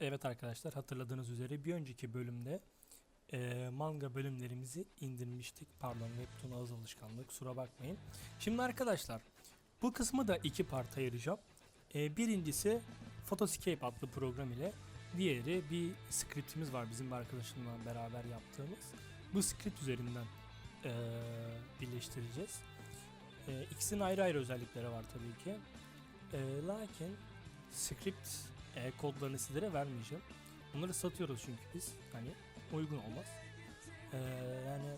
Evet arkadaşlar hatırladığınız üzere bir önceki bölümde eee, manga bölümlerimizi indirmiştik. Pardon Webtoon ağız alışkanlığı kusura bakmayın. Şimdi arkadaşlar bu kısmı da iki parta ayıracağım. Eee, birincisi Photoscape adlı program ile diğeri bir skriptimiz var bizim bir arkadaşımla beraber yaptığımız. Bu skript üzerinden eee, birleştireceğiz. Eee ikisinin ayrı ayrı özellikleri var tabii ki. Eee, lakin script e, kodlarını sizlere vermeyeceğim. Bunları satıyoruz çünkü biz. Hani uygun olmaz. Ee, yani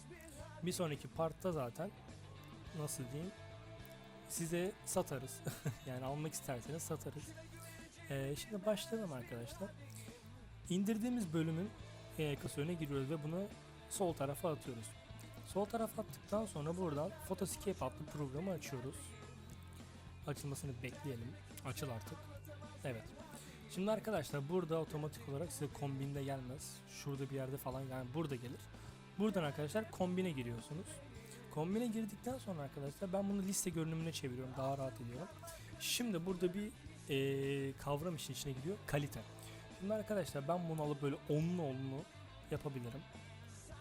bir sonraki partta zaten nasıl diyeyim size satarız. yani almak isterseniz satarız. Ee, şimdi başlayalım arkadaşlar. İndirdiğimiz bölümün e, klasörüne giriyoruz ve bunu sol tarafa atıyoruz. Sol tarafa attıktan sonra buradan Photoscape adlı programı açıyoruz. Açılmasını bekleyelim. Açıl artık. Evet. Şimdi arkadaşlar burada otomatik olarak size kombinde gelmez. Şurada bir yerde falan yani burada gelir. Buradan arkadaşlar kombine giriyorsunuz. Kombine girdikten sonra arkadaşlar ben bunu liste görünümüne çeviriyorum. Daha rahat ediyorum. Şimdi burada bir eee, kavram işin içine giriyor. Kalite. Şimdi arkadaşlar ben bunu alıp böyle onlu onlu yapabilirim.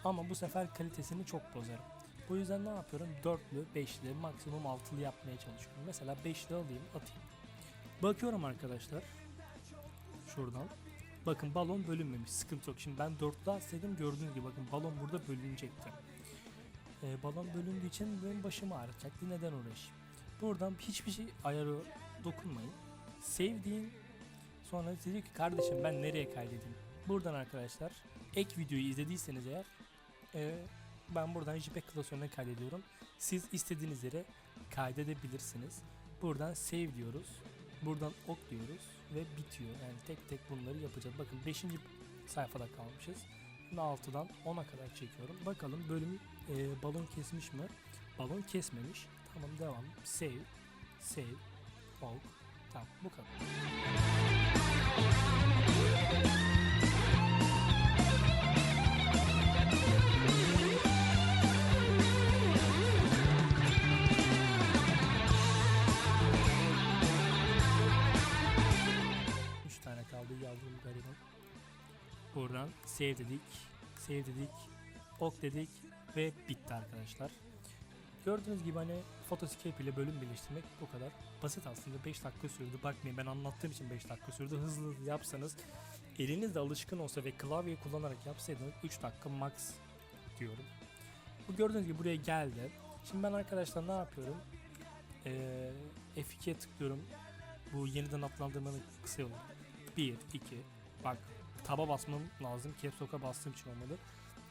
Ama bu sefer kalitesini çok bozarım. Bu yüzden ne yapıyorum? Dörtlü, beşli, maksimum altılı yapmaya çalışıyorum. Mesela beşli alayım, atayım. Bakıyorum arkadaşlar. Şuradan. Bakın balon bölünmemiş. Sıkıntı yok. Şimdi ben dörtlü atsaydım gördüğünüz gibi bakın balon burada bölünecekti. Ee, balon bölündüğü için benim başımı ağrıtacaktı. Neden uğraşayım? Buradan hiçbir şey ayarı dokunmayın. Sevdiğin sonra dedi ki kardeşim ben nereye kaydedeyim? Buradan arkadaşlar ek videoyu izlediyseniz eğer e, ben buradan JPEG klasörüne kaydediyorum. Siz istediğiniz yere kaydedebilirsiniz. Buradan save diyoruz. Buradan ok diyoruz ve bitiyor. Yani tek tek bunları yapacağız. Bakın 5. sayfada kalmışız. Şimdi 6'dan 10'a kadar çekiyorum. Bakalım bölüm e, balon kesmiş mi? Balon kesmemiş. Tamam devam. Save. Save. Ok. Tamam bu kadar. Kaldı yavrum gariban. Buradan save dedik. Save dedik. Ok dedik ve bitti arkadaşlar. Gördüğünüz gibi hani Photoscape ile bölüm birleştirmek bu kadar basit aslında 5 dakika sürdü. Bakmayın ben anlattığım için 5 dakika sürdü. Hızlı hızlı yapsanız elinizde alışkın olsa ve klavyeyi kullanarak yapsaydınız 3 dakika max diyorum. Bu gördüğünüz gibi buraya geldi. Şimdi ben arkadaşlar ne yapıyorum? Ee, F2'ye tıklıyorum. Bu yeniden adlandırmanın kısa yolu. 1, 2, bak taba basmam lazım. Caps Lock'a bastığım için olmadı.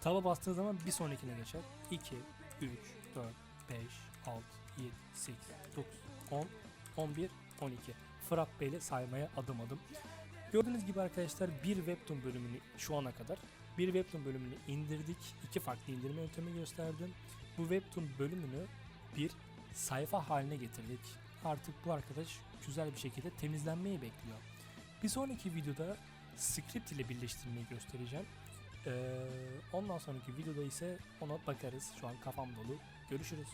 Taba bastığın zaman bir sonrakine geçer. 2, 3, 4, 5, 6, 7, 8, 9, 10, 11, 12. Frappe ile saymaya adım adım. Gördüğünüz gibi arkadaşlar bir Webtoon bölümünü şu ana kadar bir Webtoon bölümünü indirdik. İki farklı indirme yöntemi gösterdim. Bu Webtoon bölümünü bir sayfa haline getirdik. Artık bu arkadaş güzel bir şekilde temizlenmeyi bekliyor. Bir sonraki videoda script ile birleştirmeyi göstereceğim. Ee, ondan sonraki videoda ise ona bakarız. Şu an kafam dolu. Görüşürüz.